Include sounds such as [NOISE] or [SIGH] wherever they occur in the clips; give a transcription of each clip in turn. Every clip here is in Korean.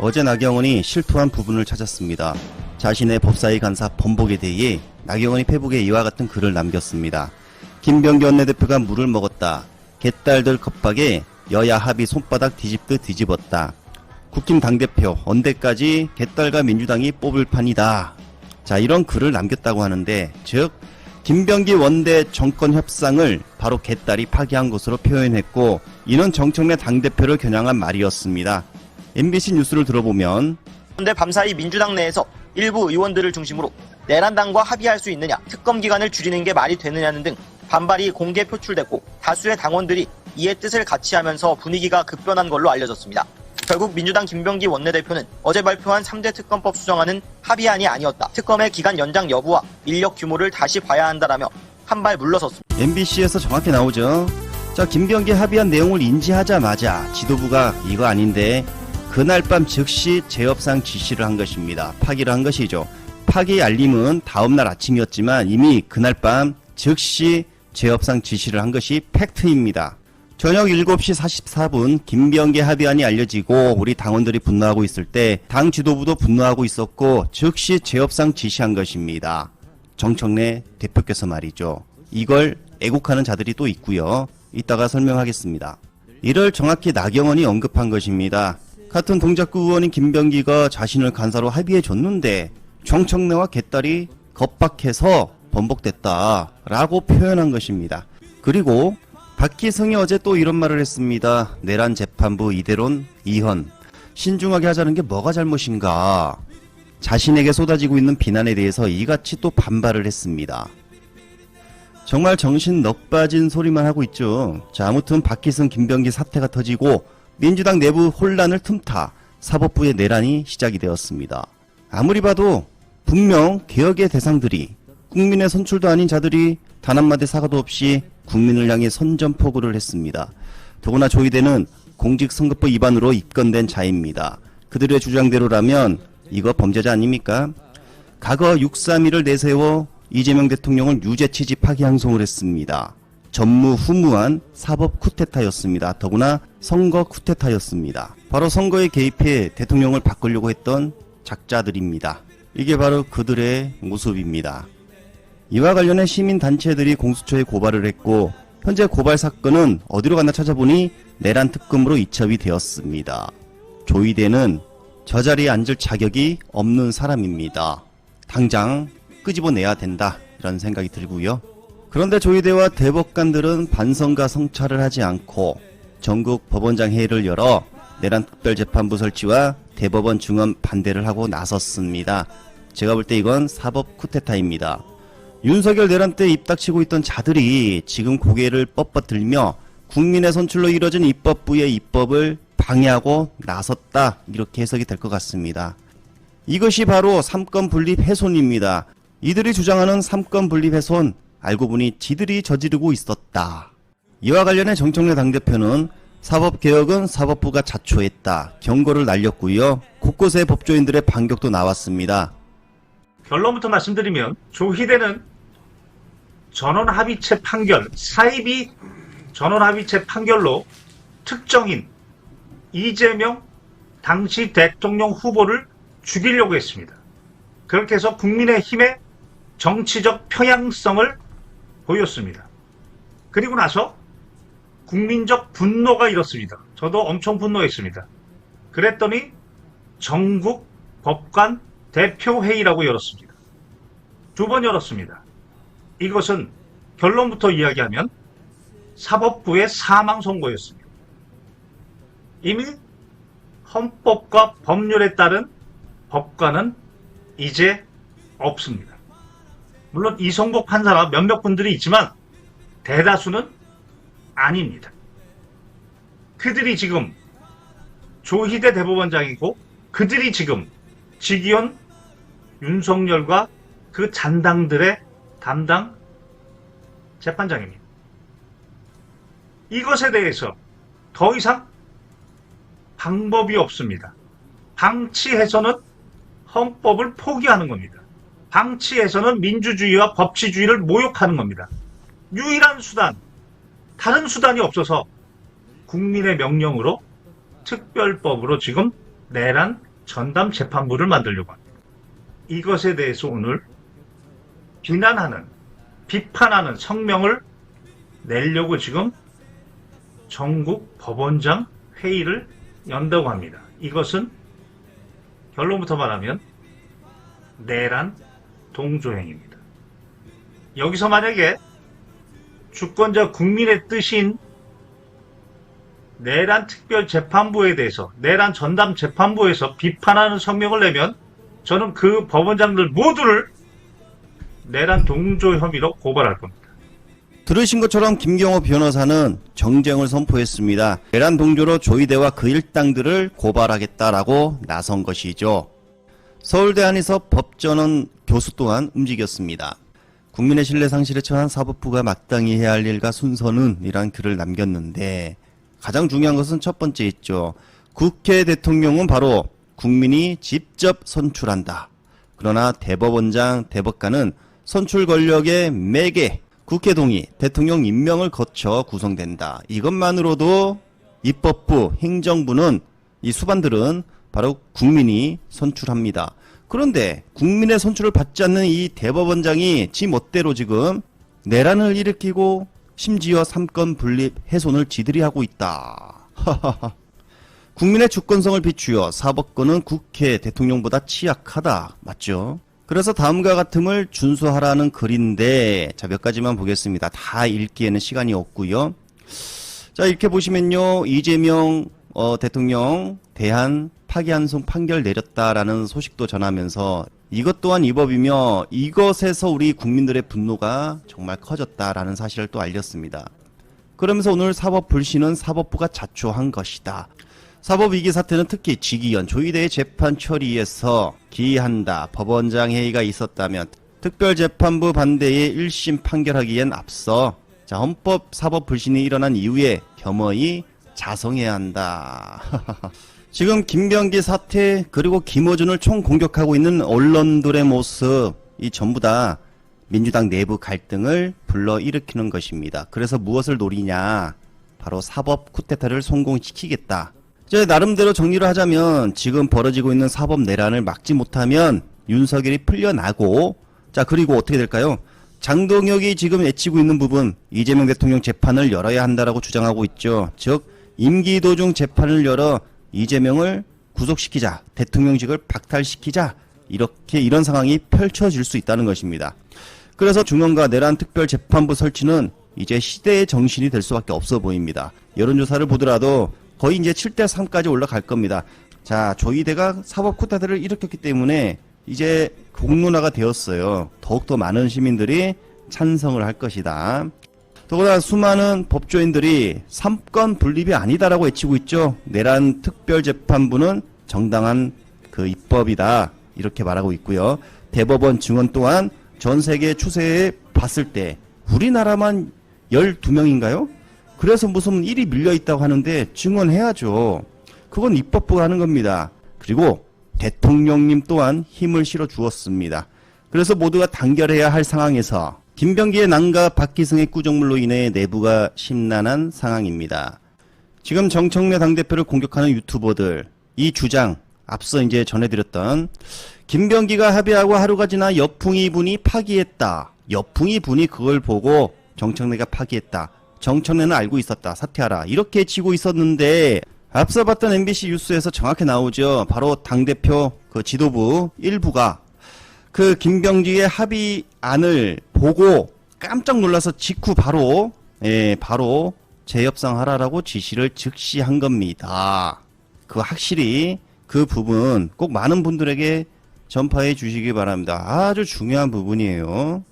어제 나경원이 실토한 부분을 찾았습니다. 자신의 법사위 간사 번복에 대해 나경원이 페북에 이와 같은 글을 남겼습니다. 김병기 원내대표가 물을 먹었다. 개딸들 컵박에 여야 합의 손바닥 뒤집듯 뒤집었다. 국힘 당대표 언제까지 개딸과 민주당이 뽑을 판이다. 자 이런 글을 남겼다고 하는데 즉 김병기 원대 정권 협상을 바로 개딸이 파기한 것으로 표현했고 이는 정청래 당대표를 겨냥한 말이었습니다. MBC 뉴스를 들어보면 그런데 밤사이 민주당 내에서 일부 의원들을 중심으로 내란당과 합의할 수 있느냐, 특검 기간을 줄이는 게 말이 되느냐는 등 반발이 공개 표출됐고 다수의 당원들이 이에 뜻을 같이 하면서 분위기가 급변한 걸로 알려졌습니다. 결국 민주당 김병기 원내대표는 어제 발표한 3대 특검법 수정안은 합의안이 아니었다. 특검의 기간 연장 여부와 인력 규모를 다시 봐야 한다라며 한 발 물러섰습니다. MBC에서 정확히 나오죠. 자, 김병기 합의한 내용을 인지하자마자 지도부가 이거 아닌데 그날 밤 즉시 재협상 지시를 한 것입니다. 파기를 한 것이죠. 파기 알림은 다음날 아침이었지만 이미 그날 밤 즉시 재협상 지시를 한 것이 팩트입니다. 저녁 7시 44분 김병기 합의안이 알려지고 우리 당원들이 분노하고 있을 때 당 지도부도 분노하고 있었고 즉시 재협상 지시한 것입니다. 정청래 대표께서 말이죠. 이걸 애국하는 자들이 또 있고요. 이따가 설명하겠습니다. 이를 정확히 나경원이 언급한 것입니다. 같은 동작구 의원인 김병기가 자신을 간사로 합의해 줬는데 정청래와 개딸이 겁박해서 번복됐다라고 표현한 것입니다. 그리고 박기성이 어제 또 이런 말을 했습니다. 내란 재판부 이대론 이현 신중하게 하자는 게 뭐가 잘못인가? 자신에게 쏟아지고 있는 비난에 대해서 이같이 또 반발을 했습니다. 정말 정신 넋 빠진 소리만 하고 있죠. 자, 아무튼 박희승 김병기 사태가 터지고 민주당 내부 혼란을 틈타 사법부의 내란이 시작이 되었습니다. 아무리 봐도 분명 개혁의 대상들이 국민의 선출도 아닌 자들이 단 한마디 사과도 없이 국민을 향해 선전포고를 했습니다. 더구나 조희대는 공직선거법 위반으로 입건된 자입니다. 그들의 주장대로라면 이거 범죄자 아닙니까? 과거 631을 내세워 이재명 대통령을 유죄 취지 파기 항송을 했습니다. 전무후무한 사법 쿠데타였습니다. 더구나 선거 쿠데타였습니다. 바로 선거에 개입해 대통령을 바꾸려고 했던 작자들입니다. 이게 바로 그들의 모습입니다. 이와 관련해 시민단체들이 공수처에 고발을 했고 현재 고발 사건은 어디로 갔나 찾아보니 내란 특검으로 이첩이 되었습니다. 조이대는 저 자리에 앉을 자격이 없는 사람입니다. 당장 끄집어내야 된다 이런 생각이 들고요. 그런데 조이대와 대법관들은 반성과 성찰을 하지 않고 전국 법원장 회의를 열어 내란 특별재판부 설치와 대법원 중원 반대를 하고 나섰습니다. 제가 볼 때 이건 사법 쿠데타입니다. 윤석열 내란 때 입닥치고 있던 자들이 지금 고개를 뻣뻣 들며 국민의 선출로 이뤄진 입법부의 입법을 방해하고 나섰다 이렇게 해석이 될 것 같습니다. 이것이 바로 삼권 분립 훼손입니다. 이들이 주장하는 삼권 분립 훼손 알고 보니 지들이 저지르고 있었다. 이와 관련해 정청래 당대표는 사법개혁은 사법부가 자초했다. 경고를 날렸고요. 곳곳에 법조인들의 반격도 나왔습니다. 결론부터 말씀드리면 조희대는 전원합의체 판결, 사입이 전원합의체 판결로 특정인 이재명 당시 대통령 후보를 죽이려고 했습니다. 그렇게 해서 국민의힘의 정치적 평양성을 보였습니다. 그리고 나서 국민적 분노가 일었습니다. 저도 엄청 분노했습니다. 그랬더니 전국 법관 대표회의라고 열었습니다. 두 번 열었습니다. 이것은 결론부터 이야기하면 사법부의 사망 선고였습니다. 이미 헌법과 법률에 따른 법관은 이제 없습니다. 물론 이성복 판사나 몇몇 분들이 있지만 대다수는 아닙니다. 그들이 지금 조희대 대법원장이고 그들이 지금 지기현 윤석열과 그 잔당들의 담당 재판장입니다. 이것에 대해서 더 이상 방법이 없습니다. 방치해서는 헌법을 포기하는 겁니다. 방치해서는 민주주의와 법치주의를 모욕하는 겁니다. 유일한 수단, 다른 수단이 없어서 국민의 명령으로 특별법으로 지금 내란 전담 재판부를 만들려고 합니다. 이것에 대해서 오늘 비난하는, 비판하는 성명을 내려고 지금 전국 법원장 회의를 연다고 합니다. 이것은 결론부터 말하면 내란 동조행입니다. 여기서 만약에 주권자 국민의 뜻인 내란 특별재판부에 대해서 내란 전담 재판부에서 비판하는 성명을 내면 저는 그 법원장들 모두를 내란 동조 혐의로 고발할 겁니다. 들으신 것처럼 김경호 변호사는 정쟁을 선포했습니다. 내란 동조로 조이대와 그 일당들을 고발하겠다라고 나선 것이죠. 서울대 안에서 법전원 교수 또한 움직였습니다. 국민의 신뢰 상실에 처한 사법부가 마땅히 해야 할 일과 순서는 이란 글을 남겼는데 가장 중요한 것은 첫 번째 있죠. 국회 대통령은 바로 국민이 직접 선출한다. 그러나 대법원장, 대법관은 선출 권력의 매개, 국회 동의, 대통령 임명을 거쳐 구성된다. 이것만으로도 입법부, 행정부는 이 수반들은 바로 국민이 선출합니다. 그런데 국민의 선출을 받지 않는 이 대법원장이 지 멋대로 지금 내란을 일으키고 심지어 삼권 분립 훼손을 지들이 하고 있다. 국민의 주권성을 비추어 사법권은 국회 대통령보다 취약하다. 맞죠? 그래서 다음과 같음을 준수하라는 글인데 자 몇 가지만 보겠습니다. 다 읽기에는 시간이 없고요. 자 이렇게 보시면요 이재명 어, 대통령 대한 파기환송 판결 내렸다라는 소식도 전하면서 이것 또한 위법이며 이것에서 우리 국민들의 분노가 정말 커졌다라는 사실을 또 알렸습니다. 그러면서 오늘 사법 불신은 사법부가 자초한 것이다. 사법 위기 사태는 특히 지기현 조의대의 재판 처리에서 기한다. 법원장 회의가 있었다면 특별재판부 반대의 1심 판결하기엔 앞서 자, 헌법 사법 불신이 일어난 이후에 겸허히 자성해야 한다. [LAUGHS] 지금 김병기 사태 그리고 김어준을 총 공격하고 있는 언론들의 모습 이 전부 다 민주당 내부 갈등을 불러 일으키는 것입니다. 그래서 무엇을 노리냐? 바로 사법 쿠데타를 성공시키겠다. 이제 나름대로 정리를 하자면 지금 벌어지고 있는 사법 내란을 막지 못하면 윤석열이 풀려나고 자 그리고 어떻게 될까요? 장동혁이 지금 외치고 있는 부분 이재명 대통령 재판을 열어야 한다라고 주장하고 있죠. 즉 임기 도중 재판을 열어 이재명을 구속시키자 대통령직을 박탈시키자 이렇게 이런 상황이 펼쳐질 수 있다는 것입니다. 그래서 중앙과 내란 특별재판부 설치는 이제 시대의 정신이 될 수밖에 없어 보입니다. 여론조사를 보더라도 거의 이제 7대 3까지 올라갈 겁니다. 자, 조이대가 사법 쿠데타를 일으켰기 때문에 이제 공론화가 되었어요. 더욱더 많은 시민들이 찬성을 할 것이다. 더구나 수많은 법조인들이 삼권 분립이 아니다라고 외치고 있죠. 내란 특별재판부는 정당한 그 입법이다. 이렇게 말하고 있고요. 대법원 증언 또한 전 세계 추세에 봤을 때 우리나라만 12명인가요? 그래서 무슨 일이 밀려 있다고 하는데 증언해야죠. 그건 입법부가 하는 겁니다. 그리고 대통령님 또한 힘을 실어 주었습니다. 그래서 모두가 단결해야 할 상황에서 김병기의 난과 박기승의 꾸정물로 인해 내부가 심란한 상황입니다. 지금 정청래 당대표를 공격하는 유튜버들 이 주장 앞서 이제 전해드렸던 김병기가 합의하고 하루가 지나 여풍이 분이 파기했다. 여풍이 분이 그걸 보고 정청래가 파기했다. 정청래는 알고 있었다. 사퇴하라. 이렇게 치고 있었는데 앞서 봤던 MBC 뉴스에서 정확히 나오죠. 바로 당대표 그 지도부 일부가 그 김병기의 합의안을 보고 깜짝 놀라서 직후 바로 예, 바로 재협상하라라고 지시를 즉시 한 겁니다. 그 확실히 그 부분 꼭 많은 분들에게 전파해 주시기 바랍니다. 아주 중요한 부분이에요.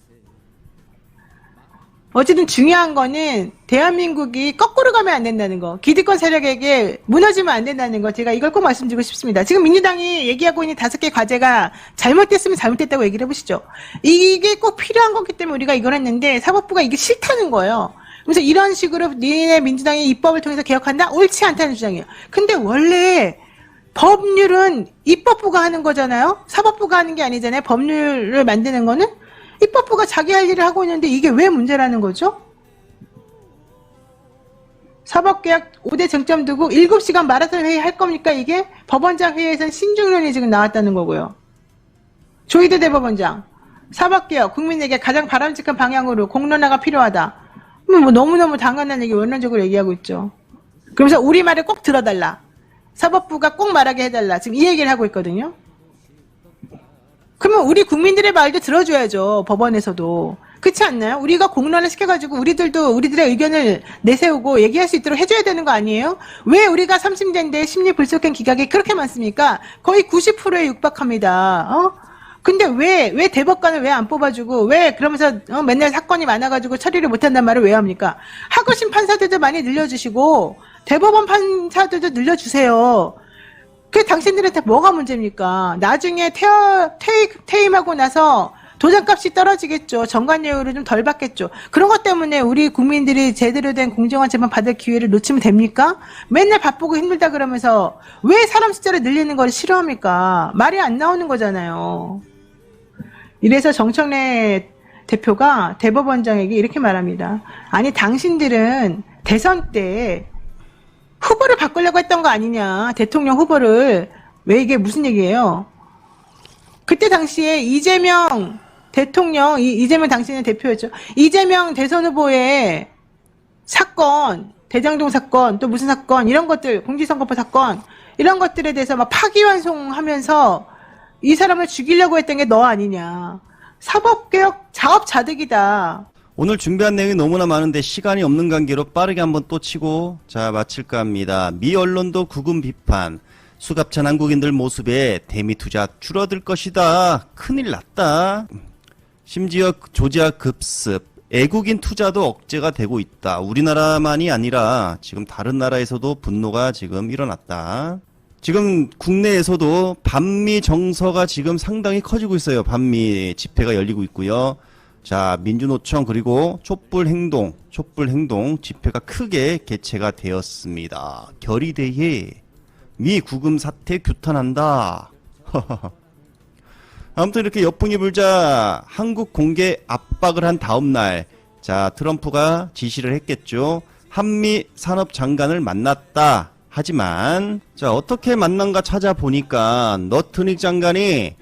어쨌든 중요한 거는 대한민국이 거꾸로 가면 안 된다는 거. 기득권 세력에게 무너지면 안 된다는 거. 제가 이걸 꼭 말씀드리고 싶습니다. 지금 민주당이 얘기하고 있는 다섯 개 과제가 잘못됐으면 잘못됐다고 얘기를 해보시죠. 이게 꼭 필요한 거기 때문에 우리가 이걸 했는데 사법부가 이게 싫다는 거예요. 그래서 이런 식으로 니네 민주당이 입법을 통해서 개혁한다? 옳지 않다는 주장이에요. 근데 원래 법률은 입법부가 하는 거잖아요? 사법부가 하는 게 아니잖아요? 법률을 만드는 거는? 입법부가 자기 할 일을 하고 있는데 이게 왜 문제라는 거죠? 사법개혁 5대 쟁점 두고 7시간 마라톤 회의 할 겁니까, 이게? 법원장 회의에선 신중론이 지금 나왔다는 거고요. 조희대 대법원장. 사법개혁, 국민에게 가장 바람직한 방향으로 공론화가 필요하다. 뭐, 뭐 너무너무 당연한 얘기 원론적으로 얘기하고 있죠. 그러면서 우리 말을 꼭 들어달라. 사법부가 꼭 말하게 해달라. 지금 이 얘기를 하고 있거든요. 그러면 우리 국민들의 말도 들어줘야죠. 법원에서도. 그렇지 않나요? 우리가 공론을 시켜가지고 우리들도 우리들의 의견을 내세우고 얘기할 수 있도록 해줘야 되는 거 아니에요? 왜 우리가 30대인데 심리 불속행 기각이 그렇게 많습니까? 거의 90%에 육박합니다. 어? 근데 왜, 왜 대법관을 왜 안 뽑아주고, 왜 그러면서 어, 맨날 사건이 많아가지고 처리를 못한단 말을 왜 합니까? 하고심 판사들도 많이 늘려주시고, 대법원 판사들도 늘려주세요. 그게 당신들한테 뭐가 문제입니까? 나중에 퇴, 퇴, 퇴임하고 나서 도장값이 떨어지겠죠. 정관예우를 좀덜 받겠죠. 그런 것 때문에 우리 국민들이 제대로 된 공정한 재판 받을 기회를 놓치면 됩니까? 맨날 바쁘고 힘들다 그러면서 왜 사람 숫자를 늘리는 걸 싫어합니까? 말이 안 나오는 거잖아요. 이래서 정청래 대표가 대법원장에게 이렇게 말합니다. 아니, 당신들은 대선 때 후보를 바꾸려고 했던 거 아니냐. 대통령 후보를. 왜 이게 무슨 얘기예요? 그때 당시에 이재명 대통령, 이, 이재명 당신의 대표였죠. 이재명 대선 후보의 사건, 대장동 사건, 또 무슨 사건, 이런 것들, 공직선거법 사건, 이런 것들에 대해서 막 파기환송하면서 이 사람을 죽이려고 했던 게 너 아니냐. 사법개혁 자업자득이다. 오늘 준비한 내용이 너무나 많은데 시간이 없는 관계로 빠르게 한번 또 치고 자 마칠까 합니다. 미 언론도 구금 비판. 수갑찬 한국인들 모습에 대미 투자 줄어들 것이다. 큰일 났다. 심지어 조지아 급습. 애국인 투자도 억제가 되고 있다. 우리나라만이 아니라 지금 다른 나라에서도 분노가 지금 일어났다. 지금 국내에서도 반미 정서가 지금 상당히 커지고 있어요. 반미 집회가 열리고 있고요. 자, 민주노총 그리고 촛불 행동, 촛불 행동 집회가 크게 개최가 되었습니다. 결의대회 미 구금 사태 규탄한다. [LAUGHS] 아무튼 이렇게 역풍이 불자 한국 공개 압박을 한 다음 날, 자, 트럼프가 지시를 했겠죠. 한미 산업 장관을 만났다. 하지만, 자, 어떻게 만난가 찾아보니까, 너트닉 장관이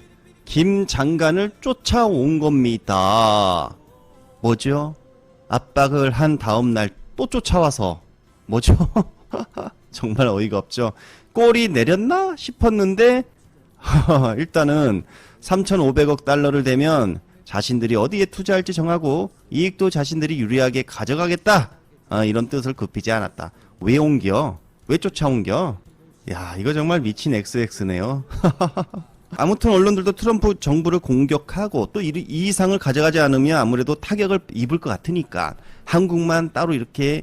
김 장관을 쫓아온 겁니다. 뭐죠? 압박을 한 다음 날 또 쫓아와서, 뭐죠? [LAUGHS] 정말 어이가 없죠. 골이 내렸나 싶었는데, [LAUGHS] 일단은 3,500억 달러를 대면 자신들이 어디에 투자할지 정하고 이익도 자신들이 유리하게 가져가겠다. 아, 이런 뜻을 굽히지 않았다. 왜 옮겨? 왜 쫓아옮겨? 야, 이거 정말 미친 XX네요. [LAUGHS] 아무튼 언론들도 트럼프 정부를 공격하고 또 이 이상을 가져가지 않으면 아무래도 타격을 입을 것 같으니까 한국만 따로 이렇게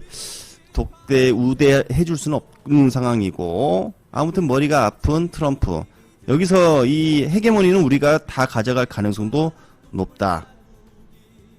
독대 우대해 줄 수는 없는 상황이고 아무튼 머리가 아픈 트럼프. 여기서 이 헤게모니는 우리가 다 가져갈 가능성도 높다.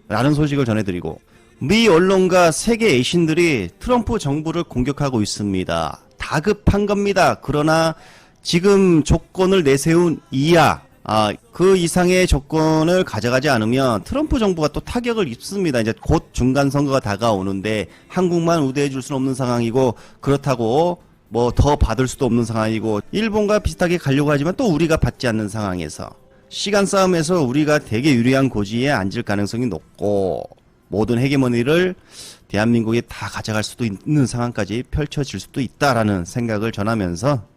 라는 소식을 전해드리고 미 언론과 세계 애신들이 트럼프 정부를 공격하고 있습니다. 다급한 겁니다. 그러나 지금 조건을 내세운 이하 아, 그 이상의 조건을 가져가지 않으면 트럼프 정부가 또 타격을 입습니다. 이제 곧 중간 선거가 다가오는데 한국만 우대해 줄 수는 없는 상황이고 그렇다고 뭐 더 받을 수도 없는 상황이고 일본과 비슷하게 가려고 하지만 또 우리가 받지 않는 상황에서 시간 싸움에서 우리가 되게 유리한 고지에 앉을 가능성이 높고 모든 헤게모니를 대한민국이 다 가져갈 수도 있는 상황까지 펼쳐질 수도 있다라는 생각을 전하면서